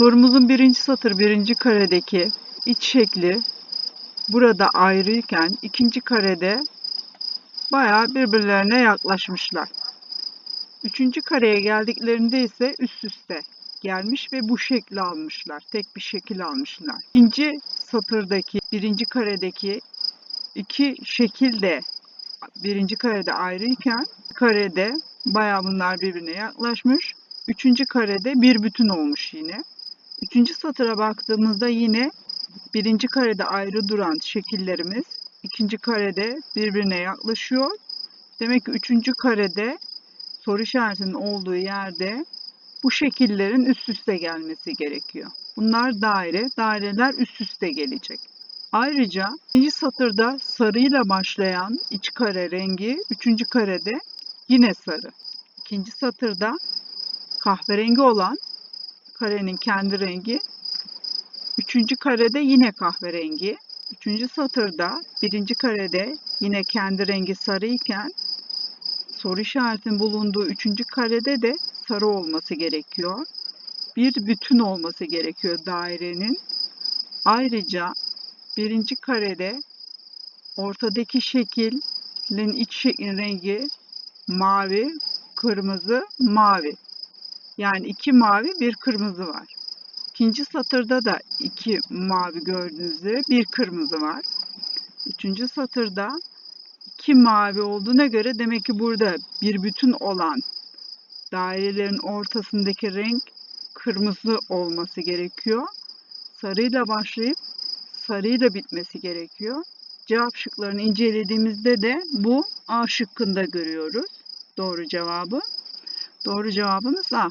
Sorumuzun birinci satır birinci karedeki iç şekli burada ayrıyken ikinci karede bayağı birbirlerine yaklaşmışlar. Üçüncü kareye geldiklerinde ise üst üste gelmiş ve bu şekli almışlar. Tek bir şekil almışlar. İkinci satırdaki birinci karedeki iki şekil de birinci karede ayrıyken karede bayağı bunlar birbirine yaklaşmış. Üçüncü karede bir bütün olmuş yine. Üçüncü satıra baktığımızda yine birinci karede ayrı duran şekillerimiz ikinci karede birbirine yaklaşıyor. Demek ki üçüncü karede soru işaretinin olduğu yerde bu şekillerin üst üste gelmesi gerekiyor. Bunlar daire, daireler üst üste gelecek. Ayrıca ikinci satırda sarıyla başlayan iç kare rengi üçüncü karede yine sarı. İkinci satırda kahverengi olan karenin kendi rengi üçüncü karede yine kahverengi. Üçüncü satırda birinci karede yine kendi rengi sarı iken soru işaretinin bulunduğu üçüncü karede de sarı olması gerekiyor. Bir bütün olması gerekiyor dairenin. Ayrıca birinci karede ortadaki şekilin iç şeklin rengi mavi, kırmızı, mavi. Yani iki mavi, bir kırmızı var. İkinci satırda da iki mavi gördüğünüz üzere bir kırmızı var. Üçüncü satırda iki mavi olduğuna göre demek ki burada bir bütün olan dairelerin ortasındaki renk kırmızı olması gerekiyor. Sarıyla başlayıp sarıyla bitmesi gerekiyor. Cevap şıklarını incelediğimizde de bu A şıkkında görüyoruz. Doğru cevabı. Doğru cevabımız A.